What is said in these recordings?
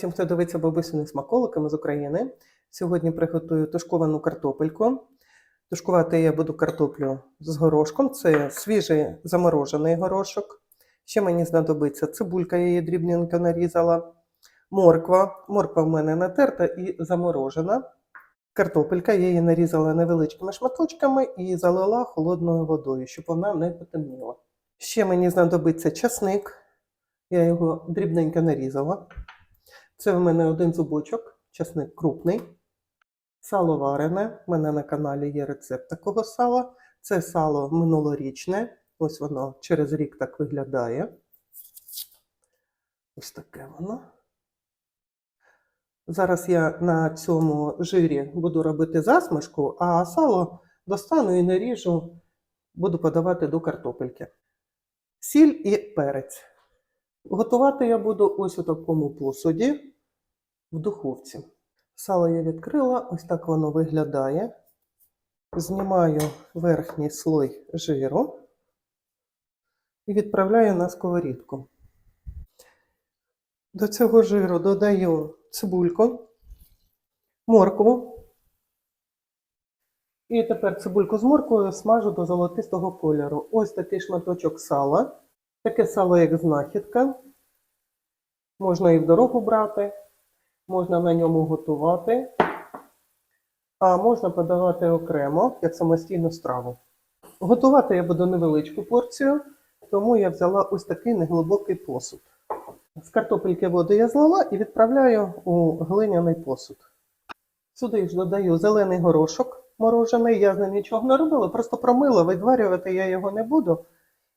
всім, хто дивиться бабусини смаколиками з України. Сьогодні приготую тушковану картопельку. Тушкувати я буду картоплю з горошком. Це свіжий заморожений горошок. Ще мені знадобиться цибулька, я її дрібненько нарізала. Морква. Морква в мене натерта і заморожена. Картопелька, я її нарізала невеличкими шматочками і залила холодною водою, щоб вона не потемніла. Ще мені знадобиться часник. Я його дрібненько нарізала. Це в мене один зубочок, часник крупний. Сало варене. У мене на каналі є рецепт такого сала. Це сало минулорічне. Ось воно через рік так виглядає. Ось таке воно. Зараз я на цьому жирі буду робити засмажку, а сало достану і наріжу, буду подавати до картопельки. Сіль і перець. Готувати я буду ось у такому посуді в духовці. Сало я відкрила, ось так воно виглядає. Знімаю верхній слой жиру і відправляю на сковорідку. До цього жиру додаю цибульку, моркву. І тепер цибульку з морквою смажу до золотистого кольору. Ось такий шматочок сала. Таке сало, як знахідка. Можна і в дорогу брати, можна на ньому готувати, а можна подавати окремо, як самостійну страву. Готувати я буду невеличку порцію, тому я взяла ось такий неглибокий посуд. З картопельки воду я злила і відправляю у глиняний посуд. Сюди ж додаю зелений горошок морожений, я з ним нічого не робила, просто промила, відварювати я його не буду.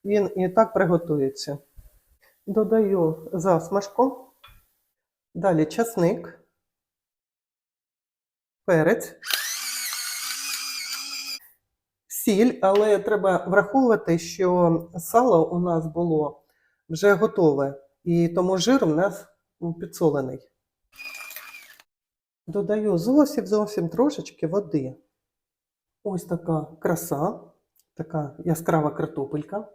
Він і так приготується. Додаю засмажку, далі часник, перець, сіль, але треба враховувати, що сало у нас було вже готове, і тому жир у нас підсолений. Додаю зовсім зовсім трошечки води. Ось така краса, така яскрава картопелька.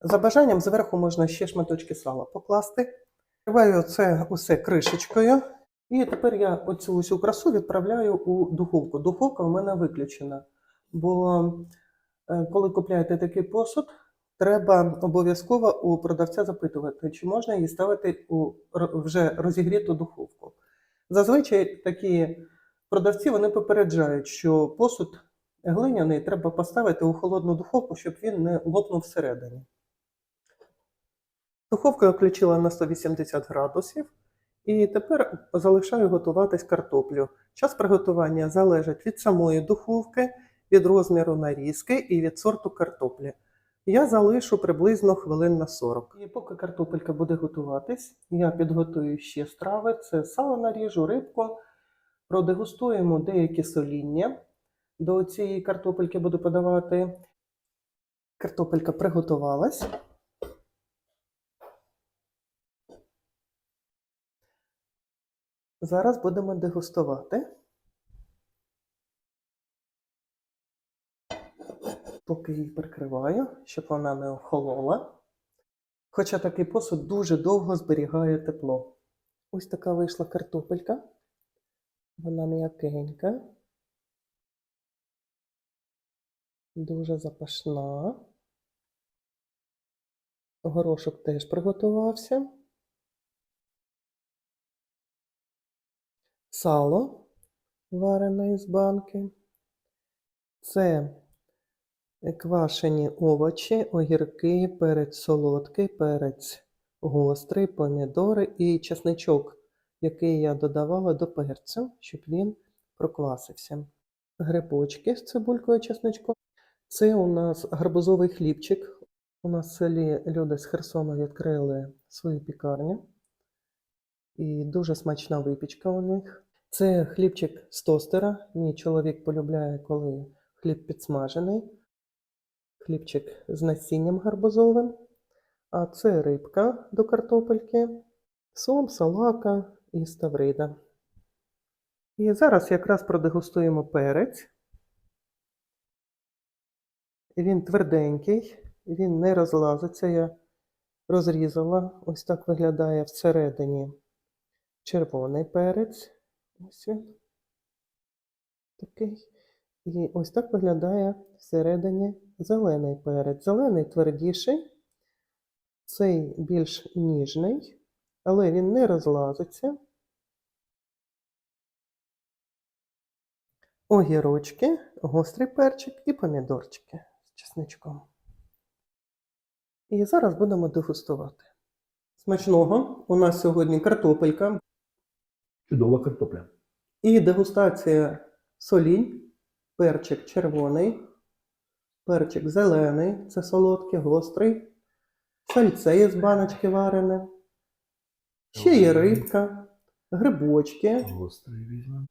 За бажанням зверху можна ще шматочки сала покласти. Вкриваю це усе кришечкою. І тепер я оцю усю красу відправляю у духовку. Духовка у мене виключена. Бо е, коли купляєте такий посуд, треба обов'язково у продавця запитувати, чи можна її ставити у вже розігріту духовку. Зазвичай такі продавці вони попереджають, що посуд глиняний треба поставити у холодну духовку, щоб він не лопнув всередині. Духовку я включила на 180 градусів. І тепер залишаю готуватись картоплю. Час приготування залежить від самої духовки, від розміру нарізки і від сорту картоплі. Я залишу приблизно хвилин на 40. І поки картопелька буде готуватись, я підготую ще страви: це сало наріжу, рибку. Продегустуємо деякі соління. До цієї картопельки буду подавати. Картопелька приготувалась. Зараз будемо дегустувати. Поки її прикриваю, щоб вона не охолола. Хоча такий посуд дуже довго зберігає тепло. Ось така вийшла картопелька. Вона м'якенька. Дуже запашна. Горошок теж приготувався. Сало варене із банки. Це квашені овочі, огірки, перець солодкий, перець гострий, помідори і чесничок, який я додавала до перцю, щоб він проквасився. Грибочки з цибулькою чесничком. Це у нас гарбузовий хлібчик. У нас в селі люди з Херсону відкрили свою пікарню. І дуже смачна випічка у них. Це хлібчик з тостера. Мій чоловік полюбляє, коли хліб підсмажений. Хлібчик з насінням гарбузовим. А це рибка до картопельки, сом, салака і ставрида. І зараз якраз продегустуємо перець. Він тверденький, він не розлазиться. Я розрізала. Ось так виглядає всередині червоний перець. Ось він. Такий. І ось так виглядає всередині зелений перець. Зелений твердіший, цей більш ніжний, але він не розлазиться. Огірочки, гострий перчик і помідорчики з чесничком. І зараз будемо дегустувати. Смачного. У нас сьогодні картопелька Чудова картопля. і дегустація солінь, перчик червоний, перчик зелений, це солодкий, гострий, сальце є з баночки варене, ще є рибка, грибочки. Гострий візьмемо.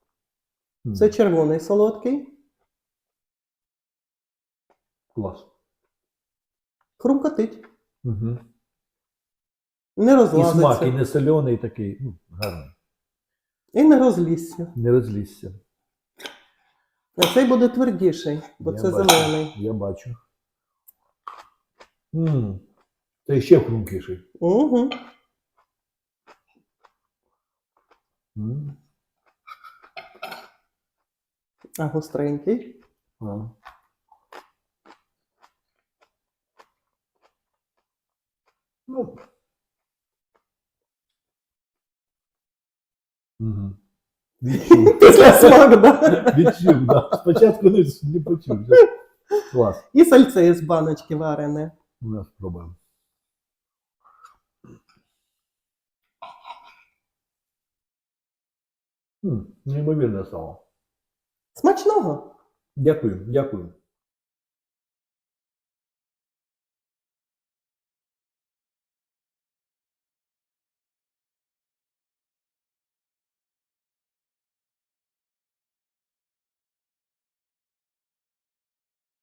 Це червоний солодкий, клас. хрумкотить, Угу. не І розлазиться смак, і не соляний такий, ну, гарний. І не розлізся. Не розлізся. А цей буде твердіший, бо Я це бачу. зелений. Я бачу. м Це ще хрумкіший. Угу. м А гостренький. А. Ну. Угу. Відчув. Після смак, да? Відчув, да. Спочатку не, не почув. Клас. І сальце з баночки варене. У нас спробуємо. М, Неймовірне стало. Смачного! Дякую, дякую.